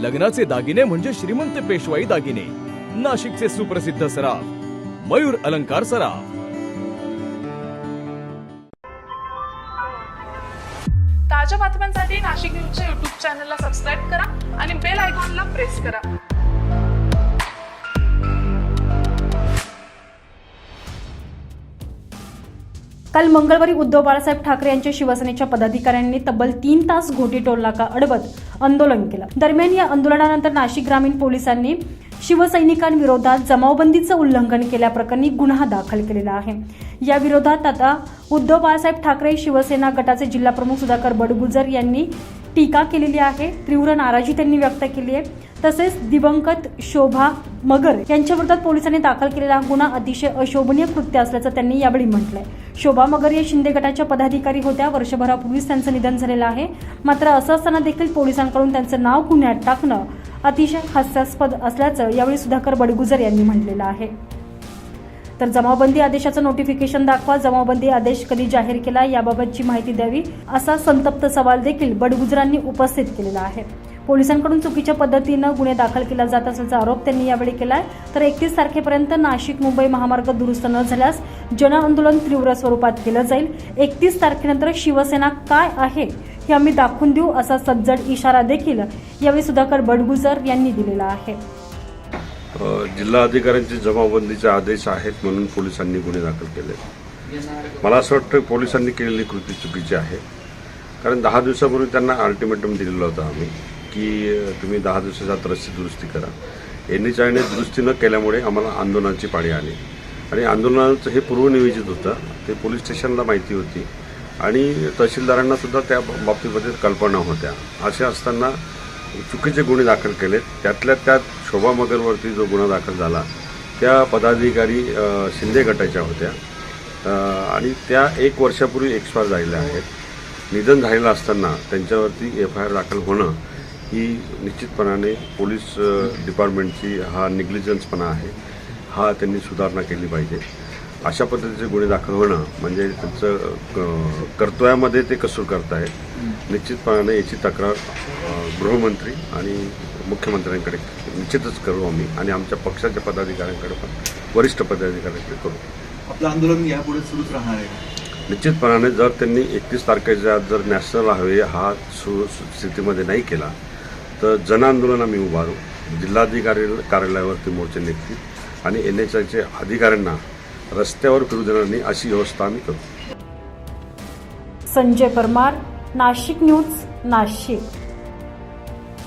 लग्नाचे दागिने म्हणजे श्रीमंत पेशवाई दागिने. नाशिकचे सुप्रसिद्ध सराफ मयूर अलंकार सराफ. ताज्या बातम्यांसाठी नाशिक न्यूजच्या युट्यूब चॅनलला सबस्क्राईब करा आणि बेल आयकॉनला प्रेस करा. काल मंगळवारी उद्धव बाळासाहेब ठाकरे यांच्या शिवसेनेच्या पदाधिकाऱ्यांनी तब्बल तीन तास घोटी टोल नाका अडवत आंदोलन केलं. दरम्यान या आंदोलनानंतर नाशिक ग्रामीण पोलिसांनी शिवसैनिकांविरोधात जमावबंदीचं उल्लंघन केल्याप्रकरणी गुन्हा दाखल केलेला आहे. या विरोधात आता उद्धव बाळासाहेब ठाकरे शिवसेना गटाचे जिल्हाप्रमुख सुधाकर बडगुजर यांनी टीका केलेली आहे तीव्र नाराजी त्यांनी व्यक्त केली आहे. तसेच दिवंगत शोभा मगर यांच्या विरोधात पोलिसांनी दाखल केलेला गुन्हा अतिशय अशोभनीय कृत्य असल्याचं त्यांनी यावेळी म्हटलंय. शोभा मगर या शिंदे गटाच्या पदाधिकारी होत्या. वर्षभरापूर्वीच त्यांचं निधन झालेलं आहे. मात्र असं असताना देखील पोलिसांकडून त्यांचं नाव गुन्ह्यात टाकणं अतिशय हास्यास्पद असल्याचं यावेळी सुधाकर बडगुजर यांनी म्हटलेलं आहे. तर जमावबंदी आदेशाचं नोटिफिकेशन दाखवा. जमावबंदी आदेश कधी जाहीर केला याबाबतची माहिती द्यावी असा संतप्त सवाल देखील बडगुजरांनी उपस्थित केलेला आहे. पोलिसांकडून चुकीच्या पद्धतीनं गुन्हे दाखल केला जात असल्याचा आरोप त्यांनी यावेळी केलाय. तर एकतीस तारखेपर्यंत नाशिक मुंबई महामार्ग दुरुस्त न झाल्यास जनआंदोलन तीव्र स्वरूपात केलं जाईल. एकतीस तारखेनंतर शिवसेना काय आहे हे आम्ही दाखवून देऊ असा सज्जड इशारा देखील यावेळी सुधाकर बडगुजर यांनी दिलेला आहे. जिल्हा अधिकाऱ्यांचे जमावबंदीचे आदेश आहेत म्हणून पोलिसांनी गुन्हे दाखल केले. मला असं वाटतं पोलिसांनी केलेली कृती चुकीची आहे. कारण दहा दिवसापूर्वी त्यांना अल्टिमेटम दिलेलं होतं आम्ही की तुम्ही दहा दिवसाच्या आत रस्ते दुरुस्ती करा. एन एच आयने दुरुस्ती न केल्यामुळे आम्हाला आंदोलनाची पाळी आली. आणि आंदोलनाचं हे पूर्वनियोजित होतं. ते पोलीस स्टेशनला माहिती होती. आणि तहसीलदारांना सुद्धा त्या बाबतीमध्ये कल्पना होत्या. असे असताना चुकीचे गुन्हे दाखल केलेत. त्यातल्या त्यात शोभा मगरवरती जो गुन्हा दाखल झाला त्या पदाधिकारी शिंदे गटाच्या होत्या. आणि त्या एक वर्षापूर्वी एक्सपायर झालेल्या आहेत. निधन झालेलं असताना त्यांच्यावरती एफ आय आर दाखल होणं ही निश्चितपणाने पोलीस डिपार्टमेंटची हा निग्लिजन्सपणा आहे. हा त्यांनी सुधारणा केली पाहिजे. अशा पद्धतीचे गुन्हे दाखल होणं म्हणजे त्यांचं कर्तव्यामध्ये ते कसूर करतायत. निश्चितपणाने याची तक्रार गृहमंत्री आणि मुख्यमंत्र्यांकडे निश्चितच करू आम्ही आणि आमच्या पक्षाच्या पदाधिकाऱ्यांकडे पण वरिष्ठ पदाधिकाऱ्यांकडे करू. आपलं आंदोलन यापुढे सुरूच राहणार आहे. निश्चितपणाने जर त्यांनी एकतीस तारखेच्या आत जर नॅशनल हायवे हा सु स्थितीमध्ये नाही केला तर जनआंदोलन आम्ही उभारू. जिल्हाधिकारी कार्यालयावरती मोर्चे निघतील आणि एन एच आयच्या अधिकाऱ्यांना रस्त्यावर फिरू देणार नाही अशी व्यवस्था आम्ही करू. संजय परमार नाशिक न्यूज नाशिक.